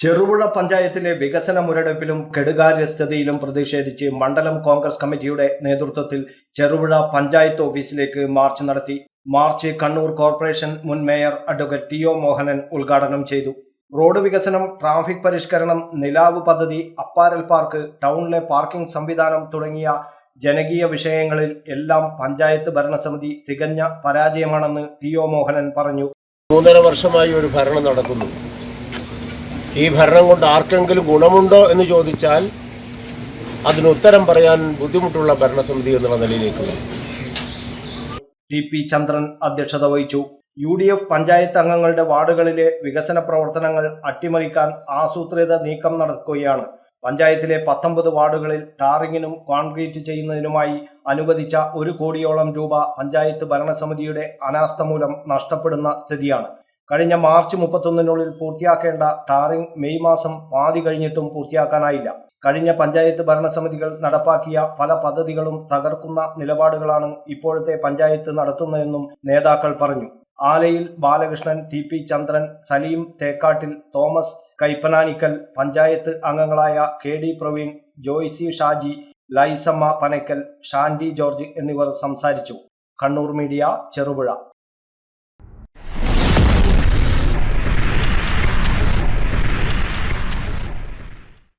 ചെറുപുഴ പഞ്ചായത്തിലെ വികസന മുരടിപ്പിലും കെടുകാര്യസ്ഥതയിലും പ്രതിഷേധിച്ച് മണ്ഡലം കോൺഗ്രസ് കമ്മിറ്റിയുടെ നേതൃത്വത്തിൽ ചെറുപുഴ പഞ്ചായത്ത് ഓഫീസിലേക്ക് മാർച്ച് നടത്തി. മാർച്ച് കണ്ണൂർ കോർപ്പറേഷൻ മുൻ mayor advocate T O Mohanan ഉദ്ഘാടനം ചെയ്തു. റോഡ് വികസനം ട്രാഫിക് പരിഷ്കരണം നിലാവ് പദ്ധതി അപ്പാരൽ പാർക്ക് ടൗണിലെ പാർക്കിംഗ് സംവിധാനം തുടങ്ങിയ ജനകീയ വിഷയങ്ങളിൽ എല്ലാം പഞ്ചായത്ത് ഭരണസമിതി തികഞ്ഞ പരാജയമാണെന്ന് ടി ഒ മോഹനൻ പറഞ്ഞു. മൂന്നര വർഷമായി ഒരു ഭരണം നടക്കുന്നു. ഈ ഭരണം കൊണ്ട് ആർക്കെങ്കിലും ഗുണമുണ്ടോ എന്ന് ചോദിച്ചാൽ അതിന് ഉത്തരം പറയാൻ ബുദ്ധിമുട്ടുള്ള ഭരണസമിതി എന്നുള്ള നിലയിലേക്ക്. ടി പി ചന്ദ്രൻ അധ്യക്ഷത വഹിച്ചു. യു ഡി എഫ് പഞ്ചായത്ത് അംഗങ്ങളുടെ വാർഡുകളിലെ വികസന പ്രവർത്തനങ്ങൾ അട്ടിമറിക്കാൻ ആസൂത്രിത നീക്കം നടക്കുകയാണ്. പഞ്ചായത്തിലെ പത്തൊമ്പത് വാർഡുകളിൽ ടാറിങ്ങിനും കോൺക്രീറ്റ് ചെയ്യുന്നതിനുമായി അനുവദിച്ച ഒരു കോടിയോളം രൂപ പഞ്ചായത്ത് ഭരണസമിതിയുടെ അനാസ്ഥ മൂലം നഷ്ടപ്പെടുന്ന സ്ഥിതിയാണ്. കഴിഞ്ഞ മാർച്ച് മുപ്പത്തൊന്നിനുള്ളിൽ പൂർത്തിയാക്കേണ്ട ടാറിംഗ് മെയ് മാസം പാതി കഴിഞ്ഞിട്ടും പൂർത്തിയാക്കാനായില്ല. കഴിഞ്ഞ പഞ്ചായത്ത് ഭരണസമിതികൾ നടപ്പാക്കിയ പല പദ്ധതികളും തകർക്കുന്ന നിലപാടുകളാണ് ഇപ്പോഴത്തെ പഞ്ചായത്ത് നടത്തുന്നതെന്നും നേതാക്കൾ പറഞ്ഞു. Alayil Balakrishnan T P Chandran Saleem Thekkattil Thomas Kaippananickal panchayat അംഗങ്ങളായ K D Praveen Joicy Shaji Lissamma Panackal Shandy George എന്നിവർ സംസാരിച്ചു. കണ്ണൂർ മീഡിയ ചെറുപുഴ.